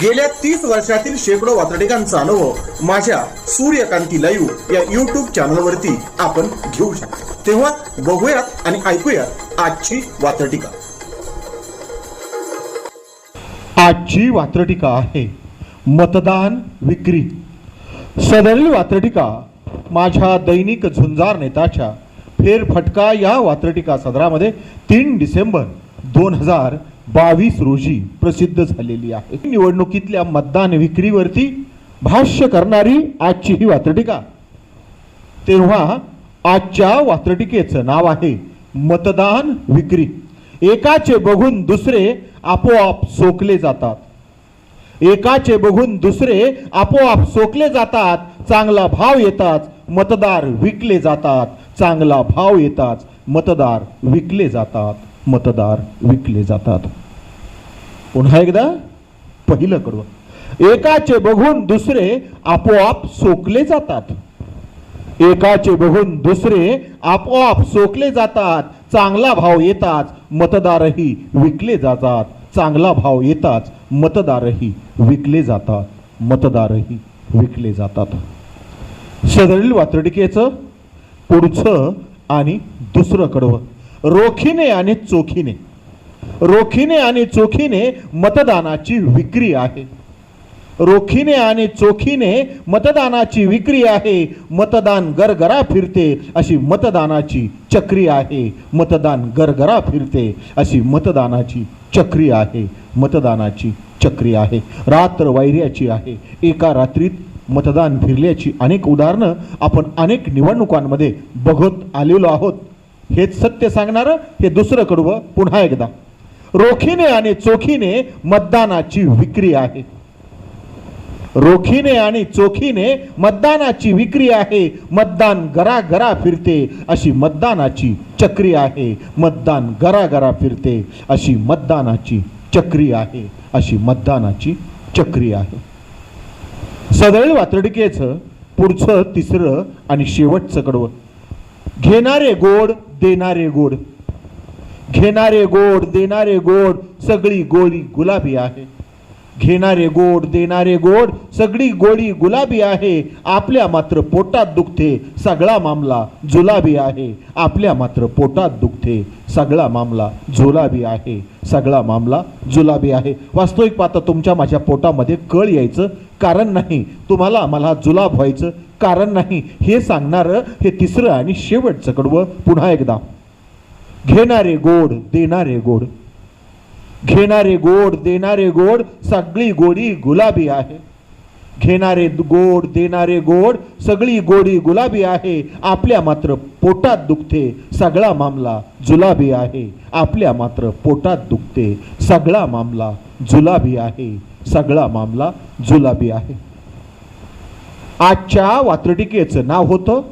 गेल्या तीस वर्षातील शेकडो वातडिकांचा अनुभव माझ्या सूर्यकांती लाईव्ह या युट्यूब चॅनलवरती आपण घेऊ शकतो. तेव्हा बघूयात आणि ऐकूयात आजची वातडिका आजची वात्रटिका आहे मतदान विक्री. सदरील वात्रटिका माझ्या दैनिक झुंजार नेताच्या फेरफटका या वात्रटिका सदरामध्ये तीन डिसेंबर दोन हजार बावीस रोजी प्रसिद्ध झालेली आहे. निवडणुकीतल्या मतदान विक्रीवरती भाष्य करणारी आजची ही वात्रटिका. तेव्हा आजच्या वात्रटिकेचं नाव आहे मतदान विक्री. एकाचे बघून दुसरे आपोआप सोकले जातात. एकाचे बघून दुसरे आपोआप सोकले जातात चांगला भाव येतात मतदार विकले जातात. चांगला भाव येताच मतदार विकले जातात मतदार विकले जातात. पुन्हा एकदा पहिलं कडवं एकाचे बघून दुसरे आपोआप सोकले जातात. एकाचे बघून दुसरे आपोआप सोकले जातात. चांगला भाव येताच मतदारही विकले जातात. चांगला भाव येताच मतदारही विकले जातात. मतदारही विकले जातात. सदरील वातर्डिकेचं पुढचं आणि दुसरं कडवं. रोखीने आणि चोखीने. रोखीने आणि चोखीने मतदानाची विक्री आहे. रोखीने आणि चोखीने मतदानाची विक्री आहे. मतदान गरगरा फिरते अशी मतदानाची चक्री आहे. मतदान गरगरा फिरते अशी मतदानाची चक्री आहे. मतदानाची चक्री आहे. रात्र वैर्याची आहे. एका रात्रीत मतदान फिरल्याची अनेक उदाहरणं आपण अनेक निवडणुकांमध्ये बघत आलेलो आहोत. हेच सत्य सांगणारं हे दुसरं कडवं पुन्हा एकदा. रोखीने आणि चोखीने मतदानाची विक्री आहे. रोखीने आणि चोखीने मतदानाची विक्री आहे. मतदान घराघरा फिरते अशी मतदानाची चक्री आहे. मतदान घराघरा फिरते अशी मतदानाची चक्री आहे. अशी मतदानाची चक्री आहे. सदळ वातडिकेचं पुढचं तिसरं आणि शेवटचं कडवं. घेणारे गोड देणारे गोड. घेणारे गोड देणारे गोड सगळी गोळी गुलाबी आहे. घेणारे गोड देणारे गोड सगळी गोळी गुलाबी आहे. आपल्या मात्र पोटात दुखते सगळा मामला जुलाबी आहे. आपल्या मात्र पोटात दुखते सगळा मामला जुलाबी आहे. सगळा मामला जुलाबी आहे. वास्तविक पाहता तुमच्या माझ्या पोटामध्ये कळ यायचं कारण नाही. तुम्हाला मला जुलाब व्हायचं कारण नाही. हे सांगणारं हे तिसरं आणि शेवटचं कडवं पुन्हा एकदा. घेणारे गोड देणारे गोड. घेणारे गोड देणारे गोड सगळी गोडी गुलाबी आहे. घेणारे गोड देणारे गोड सगळी गोडी गुलाबी आहे. आपल्या मात्र पोटात दुखते सगळा मामला जुलाबी आहे. आपल्या मात्र पोटात दुखते सगळा मामला जुलाबी आहे. सगळा मामला जुलाबी आहे. आजच्या वात्रटिकेचं नाव होतं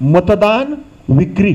मतदान विक्री.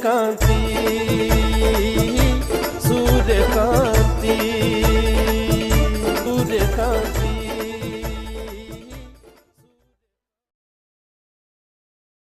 सूर्यकांती सूर्यकांती सूर्यकांती